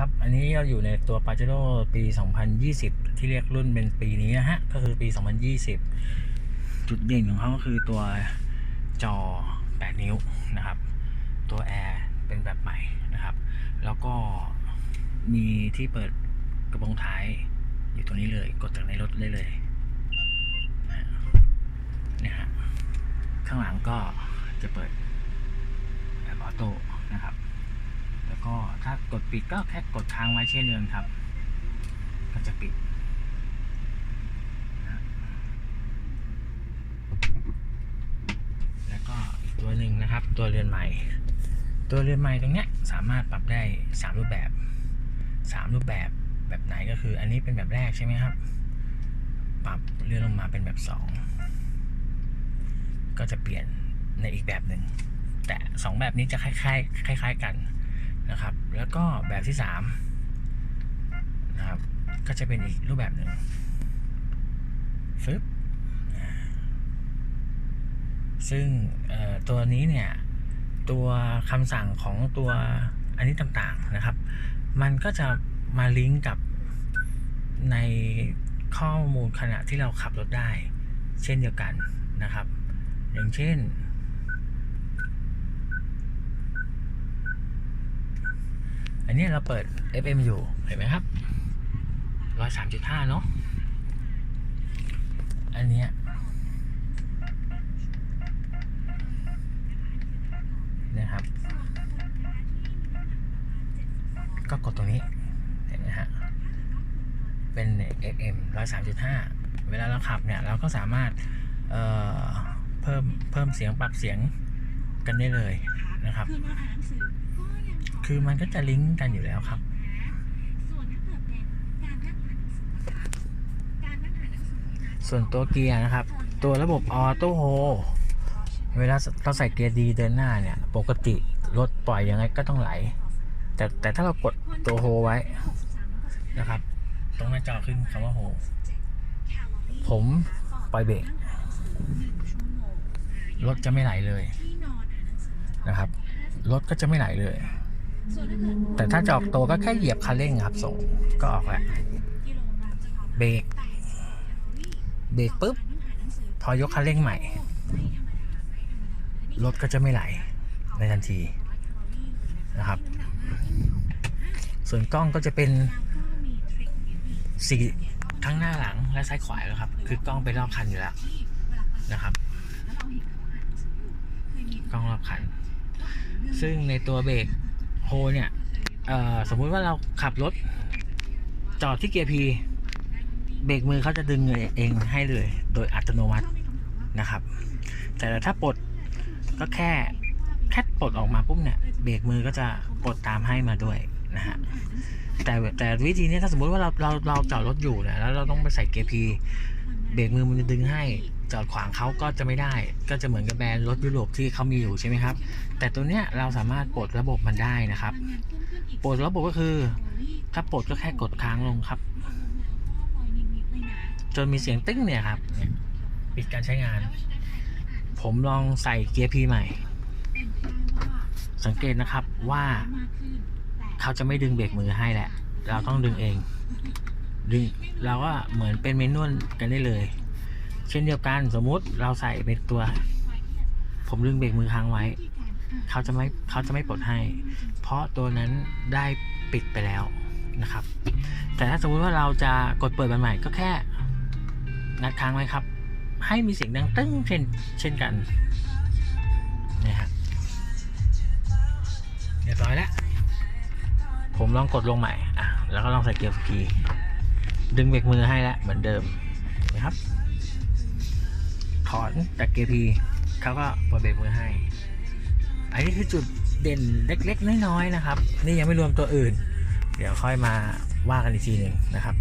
ครับ อันนี้เราอยู่ในตัว Pajero ปี 2020 ที่เรียกรุ่นเป็นปีนี้นะฮะ ก็คือปี 2020 จุดเด่นของเขาก็คือตัวจอ 8 นิ้วนะครับ ตัวแอร์เป็นแบบใหม่นะครับ แล้วก็มีที่เปิดกระโปรงท้ายอยู่ตรงนี้เลย กดจากในรถได้เลยนะฮะ ข้างหลังก็จะเปิดแบบออโต้นะครับ ก็ถ้ากดปิดก็แค่กดค้างไว้เช่นเดิมครับ ก็จะปิดนะแล้วก็อีกตัวหนึ่งนะครับ ตัวเรือนใหม่ ตัวเรือนใหม่ตรงเนี้ยสามารถปรับได้ 3 รูปแบบ 3 รูปแบบแบบไหนก็คือ อันนี้เป็นแบบแรกใช่ไหมครับ ปรับเลื่อนลงมาเป็นแบบ 2 ก็จะเปลี่ยนในอีกแบบหนึ่งแต่สองแบบนี้จะคล้ายๆคล้าย ๆ กัน นะครับ แล้วก็แบบที่สามนะครับ ก็จะเป็นอีกรูปแบบหนึ่งฟึบซึ่งตัวนี้เนี่ย ตัวคำสั่งของตัวอันนี้ต่างๆนะครับ มันก็จะมาลิงก์กับในข้อมูลขณะที่เราขับรถได้ เช่นเดียวกันนะครับ อย่างเช่น นนี้เราเปิด FM อยู่ เห็นไหมครับร้อยสามจุดห้าเนาะ อันเนี้ยนะครับ ก็กดตรงนี้ เห็นไหมฮะ เป็น FM ร้อยสามจุดห้าเวลาเราขับเนี่ย เราก็สามารถเอ่อเพิ่มเพิ่มเสียงปรับเสียงกันได้เลยนะครับ คือมันก็จะลิงก์กันอยู่แล้วครับส่วนตัวเกียร์นะครับ ตัวระบบออโต้โฮเวลาเราใส่เกียร์ดีเดินหน้าเนี่ย ปกติรถปล่อยยังไงก็ต้องไหล แต่แต่ถ้าเรากดตัวโฮไว้นะครับ ตรงหน้าจอขึ้นคำว่าโฮผมปล่อยเบรกรถจะไม่ไหลเลยนะครับ รถก็จะไม่ไหลเลย แต่ถ้าจะออกตัวก็แค่เหยียบคันเร่งครับส่งก็ออกแล้วกิโละเบรกเบรกปุ๊บ พอยกคันเร่งใหม่ รถก็จะไม่ไหลในทันทีนะครับ ส่วนกล้องก็จะเป็นสีทั้งหน้าหลังและซ้ายขวาแล้วครับ คือกล้องไปรอบคันอยู่แล้วนะครับกล้องรอบคัน ซึ่งในตัวเบรก โฮเนี่ยสมมุติว่าเราขับรถ จอดที่เกียร์พีเบรกมือเขาจะดึงเองให้เลย โดยอัตโนมัตินะครับ แต่ถ้าปลดก็แค่แค่ปลดออกมาปุ๊บเนี่ยเบรกมือก็จะปลดตามให้มาด้วยนะฮะแต่แต่วิธีนี้ถ้าสมมุติว่าเราเราเราจอดรถอยู่เนี่ยแล้วเราต้องไปใส่เกียร์พีเบรกมือมันจะดึงให้ จอดขวางเขาก็จะไม่ได้ ก็จะเหมือนกับแบรนด์รถยุโรปที่เขามีอยู่ใช่ไหมครับ แต่ตัวเนี้ยเราสามารถปลดระบบมันได้นะครับ ปลดระบบก็คือ ถ้าปลดก็แค่กดค้างลงครับ จนมีเสียงตึ้งเนี่ยครับ ปิดการใช้งาน ผมลองใส่เกียร์พีใหม่ สังเกตนะครับว่าเขาจะไม่ดึงเบรกมือให้แหละ เราต้องดึงเอง ดึง เราก็เหมือนเป็นเมนวลกันได้เลย เช่นเดียวกันสมมุติเราใส่เป็นตัว ผมดึงเบรกมือค้างไว้ เขาจะไม่เขาจะไม่ปลดให้ เพราะตัวนั้นได้ปิดไปแล้วนะครับ แต่ถ้าสมมุติว่าเราจะกดเปิดมันใหม่ก็แค่งัดค้างไว้ครับ ให้มีเสียงดังตึ้งเช่นเช่นกันนี่ยฮะเรียบร้อยแล้วผมลองกดลงใหม่อะแล้วก็ลองใส่เกียร์พีดึงเบรกมือให้แล้วเหมือนเดิมนะครับ ถอนจากเกียร์พีเขาก็ปล่อยเบรกมือให้ อันนี้คือจุดเด่นเล็ก ๆ น้อยๆนะครับ นี่ยังไม่รวมตัวอื่น เดี๋ยวค่อยมาว่ากันอีกทีหนึ่งนะครับ